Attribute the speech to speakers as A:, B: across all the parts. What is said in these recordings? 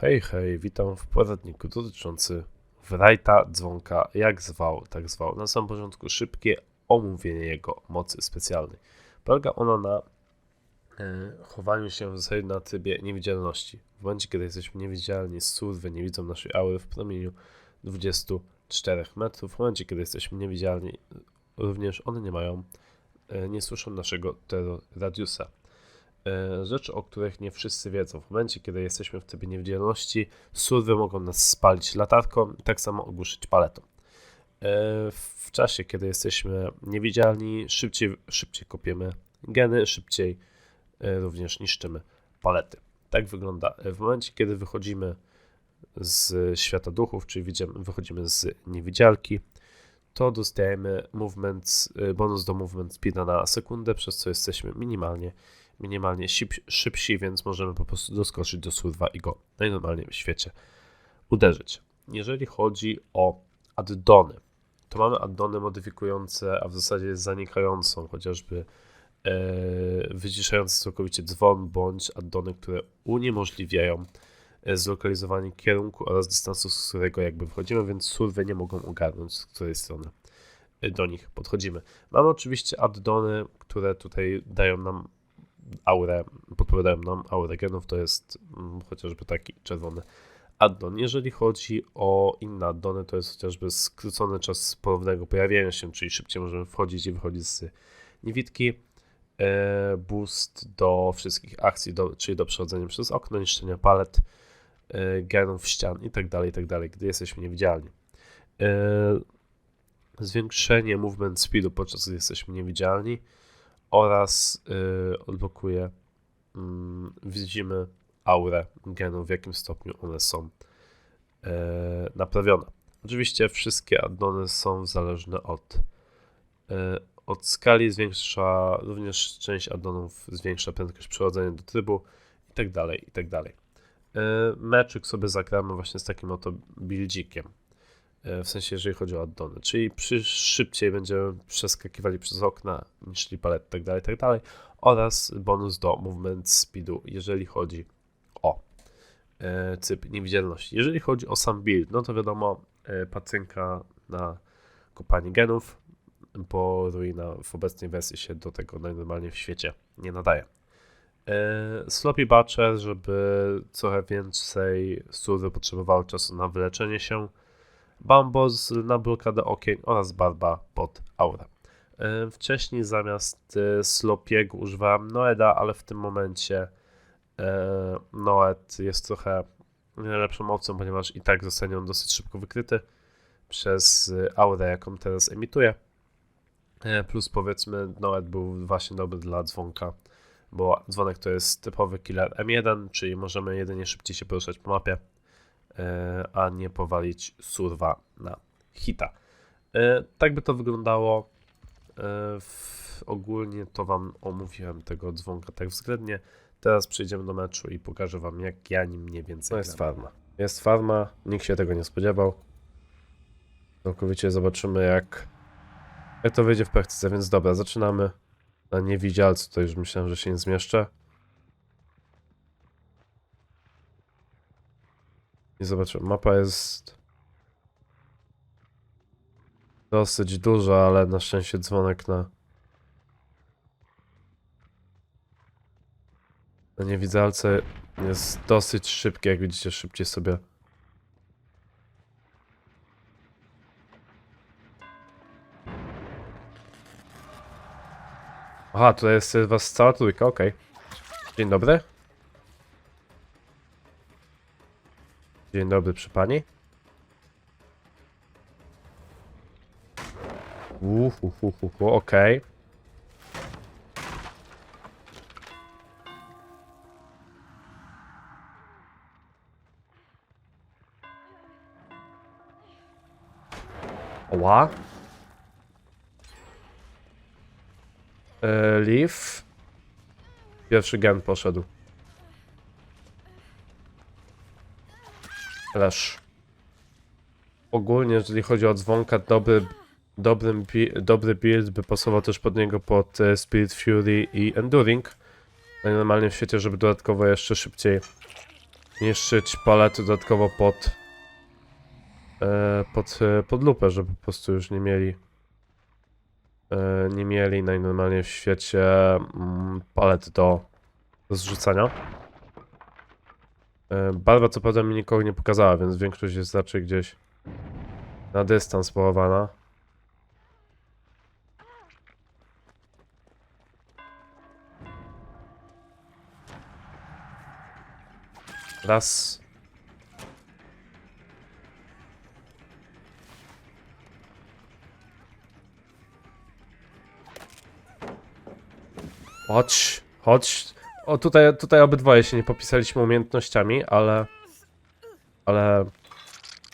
A: Hej, hej, witam w poradniku dotyczący Wrighta dzwonka, jak zwał, tak zwał. Na samym początku szybkie omówienie jego mocy specjalnej. Polega ona na e, chowaniu się w zasadzie na trybie niewidzialności. W momencie, kiedy jesteśmy niewidzialni, surwy nie widzą naszej aury w promieniu 24 metrów. W momencie, kiedy jesteśmy niewidzialni, również one nie mają, e, nie słyszą naszego radiusa. E, rzeczy, o których nie wszyscy wiedzą. W momencie, kiedy jesteśmy w trybie niewidzialności, surwy mogą nas spalić latarką tak samo ogłuszyć paletą. E, W czasie, kiedy jesteśmy niewidzialni, szybciej, szybciej kopiemy geny, szybciej e, również niszczymy palety. Tak wygląda. W momencie, kiedy wychodzimy z świata duchów, czyli widzimy, wychodzimy z niewidzialki, to dostajemy movement, bonus do movement speeda na sekundę, przez co jesteśmy minimalnie minimalnie szybsi, więc możemy po prostu doskoczyć do surwa i go najnormalniej w świecie uderzyć. Jeżeli chodzi o addony, to mamy addony modyfikujące, a w zasadzie zanikającą, chociażby e, wyciszające całkowicie dzwon, bądź addony, które uniemożliwiają e, zlokalizowanie kierunku oraz dystansu, z którego jakby wchodzimy, więc surwy nie mogą ogarnąć, z której strony e, do nich podchodzimy. Mamy oczywiście addony, które tutaj dają nam aurę, podpowiadają nam aurę genów, to jest mm, chociażby taki czerwony addon. Jeżeli chodzi o inne addony, to jest chociażby skrócony czas ponownego pojawienia się, czyli szybciej możemy wchodzić i wychodzić z niewidki. E, boost do wszystkich akcji, do, czyli do przechodzenia przez okno, niszczenia palet, e, genów, ścian itd., itd., gdy jesteśmy niewidzialni. E, zwiększenie movement speedu podczas gdy jesteśmy niewidzialni oraz y, odblokuje, mm, widzimy aurę genów, w jakim stopniu one są e, naprawione. Oczywiście wszystkie addony są zależne od, e, od skali, zwiększa również część addonów, zwiększa prędkość przechodzenia do trybu itd., itd. E, Meczyk sobie zagramy właśnie z takim oto buildzikiem. E, w sensie jeżeli chodzi o addony, czyli przy, szybciej będziemy przeskakiwali przez okna, niszczyli palet, tak dalej, tak oraz bonus do movement speedu, jeżeli chodzi o e, typ niewidzialności. Jeżeli chodzi o sam build, no to wiadomo, e, pacynka na kopanie genów, bo ruina w obecnej wersji się do tego najnormalniej w świecie nie nadaje. E, Sloppy żeby trochę więcej surwy potrzebowało czasu na wyleczenie się, Bambos na blokadę okien oraz barba pod aurę. E, Wcześniej zamiast e, Slopiego używałem Noeda, ale w tym momencie e, Noed jest trochę lepszą opcją, ponieważ i tak zostanie on dosyć szybko wykryty przez aurę, jaką teraz emituje. Plus powiedzmy Noed był właśnie dobry dla dzwonka, bo dzwonek to jest typowy killer M1, czyli możemy jedynie szybciej się poruszać po mapie a nie powalić surwa na hita. E, Tak by to wyglądało. E, Ogólnie to Wam omówiłem tego dzwonka tak względnie. Teraz przejdziemy do meczu i pokażę Wam, jak ja nim mniej więcej. To jest farma. Jest farma, nikt się tego nie spodziewał. Całkowicie zobaczymy, jak, jak to wyjdzie w praktyce. Więc dobra, zaczynamy na niewidzialcu. To już myślałem, że się nie zmieszczę. I zobaczymy. Mapa jest dosyć duża, ale na szczęście dzwonek na na niewidzialce jest dosyć szybki, jak widzicie, szybciej sobie Aha, tutaj jest was cała trójka, okej. Dzień dobry. Dzień dobry, przy pani. Uhuhuhuhu, okej. Oła. E, Leaf. Pierwszy gen poszedł. Leż. Ogólnie, jeżeli chodzi o dzwonka, dobry, dobrym, dobry build by pasował też pod niego pod e, Spirit Fury i Enduring. Normalnie w świecie, żeby dodatkowo jeszcze szybciej niszczyć palety dodatkowo pod e, pod, e, pod lupę, żeby po prostu już nie mieli nie mieli najnormalniej w świecie mm, palet do zrzucania. E, Barwa co prawda mi nikogo nie pokazała, więc większość jest raczej gdzieś na dystans połowana. Raz. Chodź, chodź. O, tutaj, tutaj obydwoje się nie popisaliśmy umiejętnościami, ale... Ale...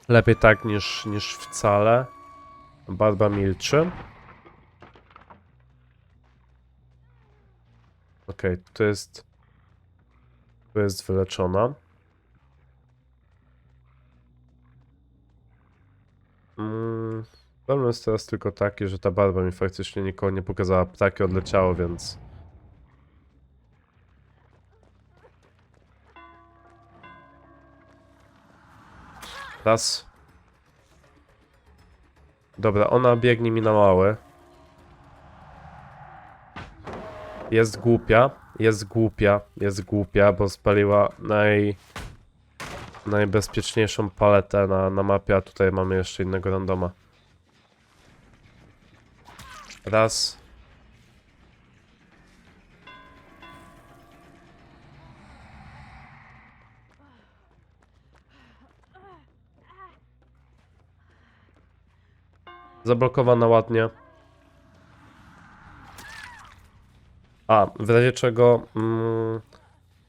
A: Lepiej tak niż, niż wcale. Barba milczy. Okej, to jest... To jest wyleczona. Mm, problem jest teraz tylko taki, że ta barba mi faktycznie nikogo nie pokazała. Ptaki odleciało, więc... Raz. Dobra, ona biegnie mi na małe. Jest głupia, jest głupia, jest głupia, bo spaliła naj... najbezpieczniejszą paletę na, na mapie, a tutaj mamy jeszcze innego randoma. Raz. Zablokowana ładnie. A, w razie czego, mm,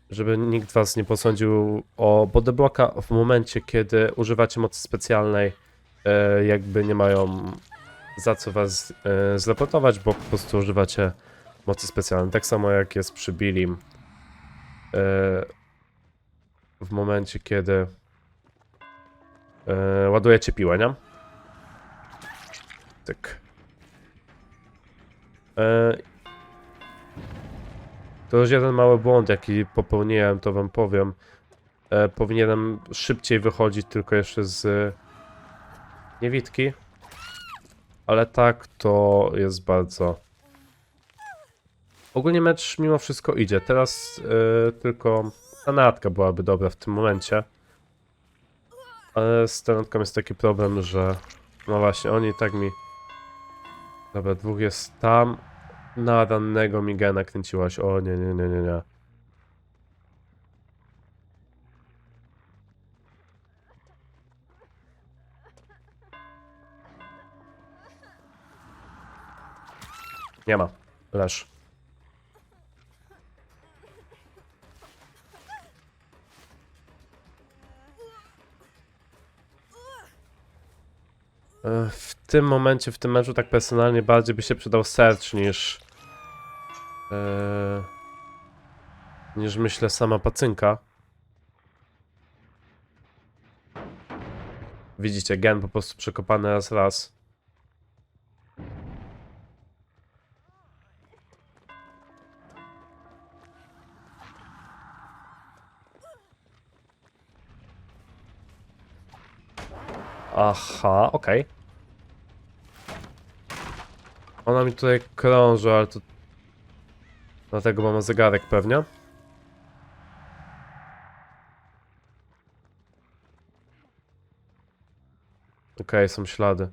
A: żeby nikt was nie posądził o bodyblocka, w momencie kiedy używacie mocy specjalnej, e, jakby nie mają za co was e, zreportować, bo po prostu używacie mocy specjalnej. Tak samo jak jest przy Billim. E, w momencie kiedy e, ładujecie piłę, nie? E, to już jeden mały błąd, jaki popełniłem, to wam powiem. E, powinienem szybciej wychodzić tylko jeszcze z niewidki. Ale tak to jest bardzo... Ogólnie mecz mimo wszystko idzie. Teraz e, tylko tanatka byłaby dobra w tym momencie. Ale z tanatką jest taki problem, że... No właśnie, oni tak mi... Dobra, dwóch jest tam. Na rannego Migana kręciłaś. O nie, nie, nie, nie, nie. Nie ma. Leż. W tym momencie, w tym meczu, tak personalnie bardziej by się przydał search niż. e, niż myślę sama pacynka. Widzicie, gen po prostu przekopany raz raz. Aha, okej. Ona mi tutaj krąży, ale to... Dlatego mamy zegarek pewnie. Okej, są ślady.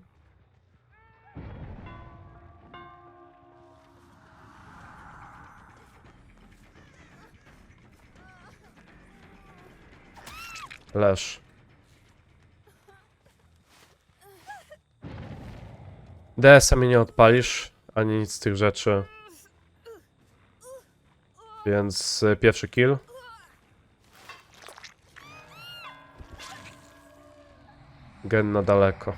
A: Leż. DS-a mi nie odpalisz, ani nic z tych rzeczy. Więc e, pierwszy kill. Gen na daleko.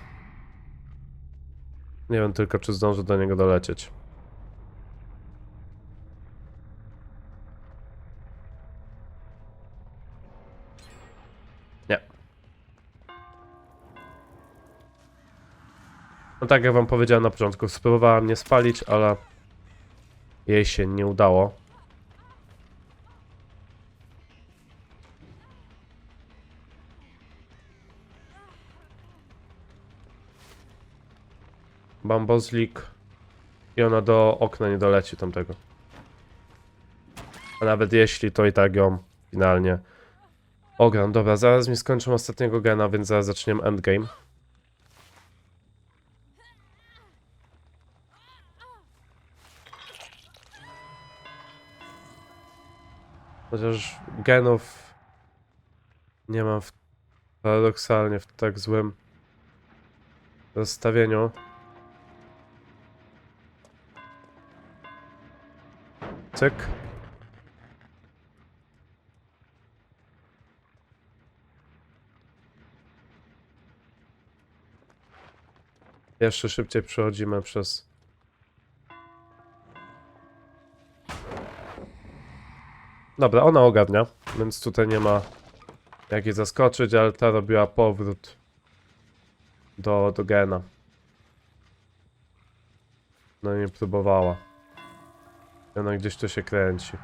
A: Nie wiem tylko, czy zdążę do niego dolecieć. Tak jak wam powiedziałem na początku, spróbowała mnie spalić, ale jej się nie udało. Bambozlik i ona do okna nie doleci tamtego. A nawet jeśli, to i tak ją finalnie ogram. Dobra, zaraz mi skończą ostatniego gena, więc zaraz zaczniemy endgame. Chociaż genów nie mam w, paradoksalnie w tak złym rozstawieniu. Cyk. Jeszcze szybciej przechodzimy przez Dobra, ona ogarnia, więc tutaj nie ma jak jej zaskoczyć, ale ta robiła powrót do, do gena. No i nie próbowała. I Ona gdzieś tu się kręci.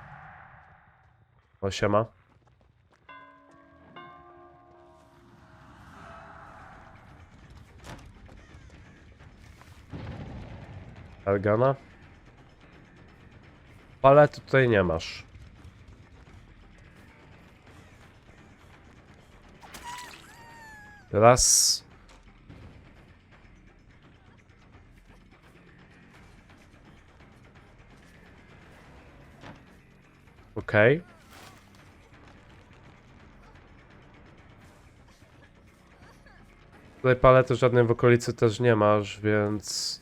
A: O. Argana. Palety tutaj nie masz. Raz. Okej. Tutaj palety żadnej w okolicy też nie masz, więc...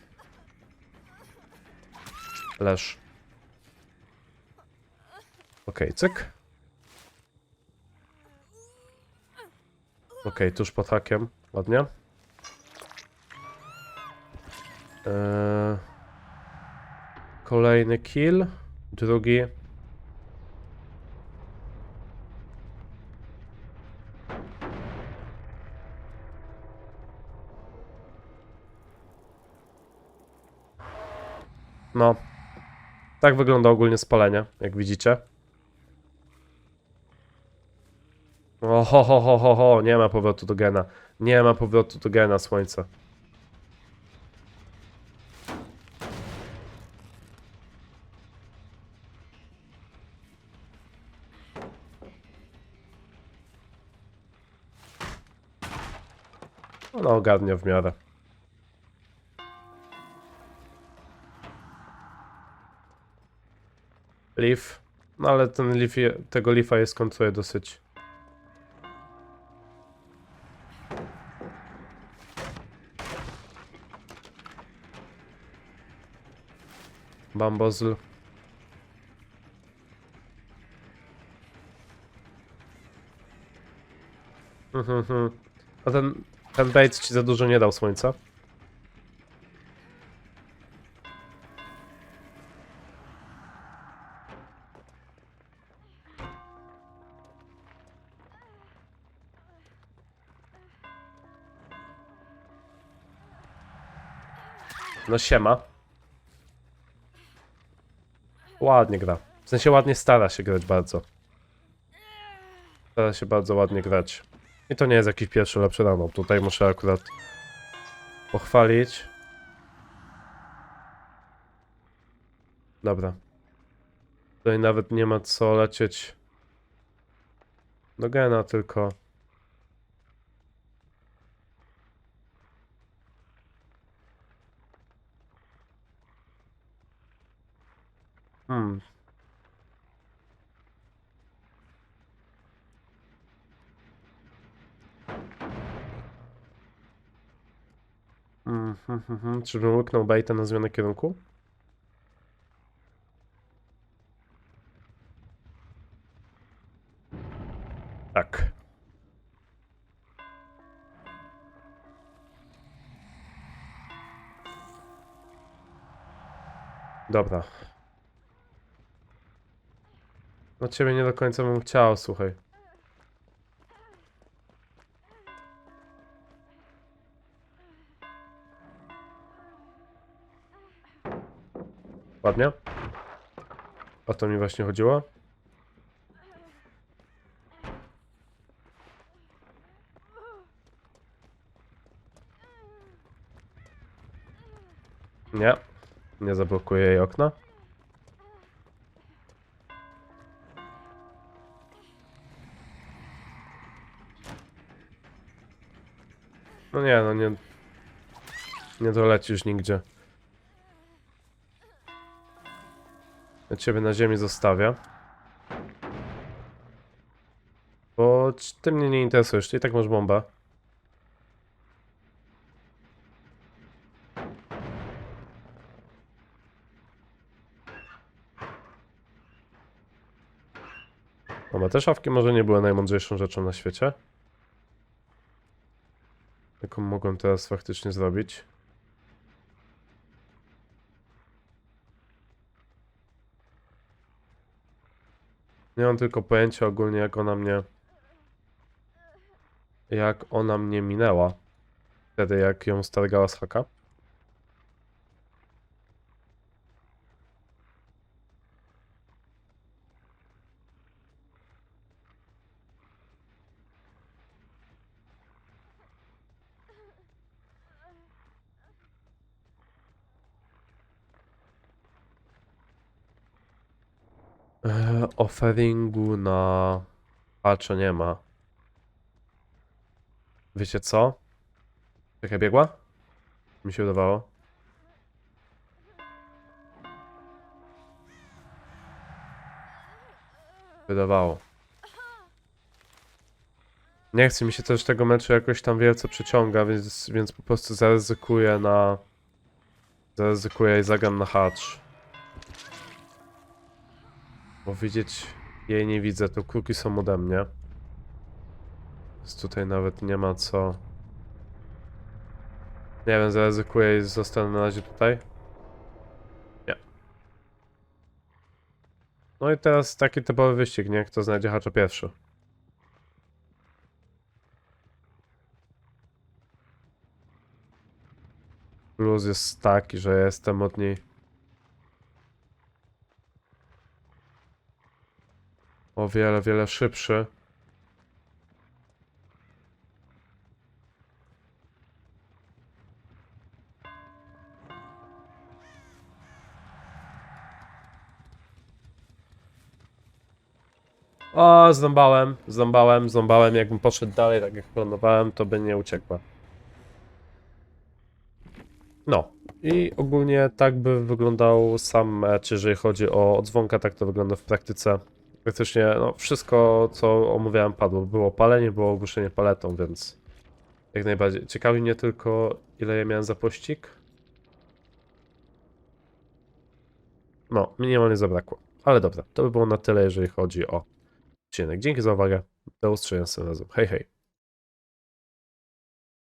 A: Leż. Okej, cyk. Okej, tuż pod hakiem. Ładnie. Eee, kolejny kill. Drugi. No. Tak wygląda ogólnie spalenie, jak widzicie. O, ho, ho, ho, ho, nie ma powrotu do gena. Nie ma powrotu do gena, słońce. Ona ogarnia w miarę. Leaf. No ale ten leaf, je- tego leafa jest kontruje dosyć. Bambozl. Mhm, mhm. A ten, ten bait ci za dużo nie dał słońca. No siema. Ładnie gra. W sensie ładnie stara się grać bardzo. Stara się bardzo ładnie grać. I to nie jest jakiś pierwszy lepszy rano. Tutaj muszę akurat pochwalić. Dobra. Tutaj nawet nie ma co lecieć do gena, tylko... Hmm. Mhm, mhm, mhm. Czyżbym łyknął baita na zmianę kierunku? Tak. Dobra. No ciebie nie do końca bym chciał, słuchaj. Ładnie. O to mi właśnie chodziło. Nie. Nie zablokuję jej okna. Nie, no nie. Nie dolecisz nigdzie. Ja ciebie na ziemi zostawię. Bo ty mnie nie interesujesz, ty i tak masz bombę. Dobra, te szafki może nie były najmądrzejszą rzeczą na świecie. Jaką mogłem teraz faktycznie zrobić? Nie mam tylko pojęcia ogólnie jak ona mnie... Jak ona mnie minęła. Wtedy jak ją stargała z haka. Offeringu na patcha nie ma. Wiecie co? Czekaj, biegła? Mi się udawało. Wydawało. Nie chce mi się też tego meczu jakoś tam wielce przyciąga, więc, więc po prostu zaryzykuję na... Zaryzykuję i zagram na hatch. Bo widzieć jej nie widzę, to kruki są ode mnie. Więc tutaj nawet nie ma co... Nie wiem, zaryzykuję i zostanę na razie tutaj. Nie. No i teraz taki typowy wyścig, nie? Kto znajdzie hacza pierwszy. Plus jest taki, że jestem od niej o wiele, wiele szybszy. O, zrąbałem, zrąbałem, zrąbałem. Jakbym poszedł dalej, tak jak planowałem, to by nie uciekła. No, i ogólnie tak by wyglądał sam mecz, jeżeli chodzi o odzwonka, tak to wygląda w praktyce. Praktycznie no, wszystko, co omawiałem, padło. Było palenie, było ogłuszenie paletą, więc jak najbardziej. Ciekawi mnie tylko, ile ja miałem za pościg. No, minimalnie zabrakło. Ale dobra, to by było na tyle, jeżeli chodzi o odcinek. Dzięki za uwagę. Do usłyszenia następnym razem. Hej, hej.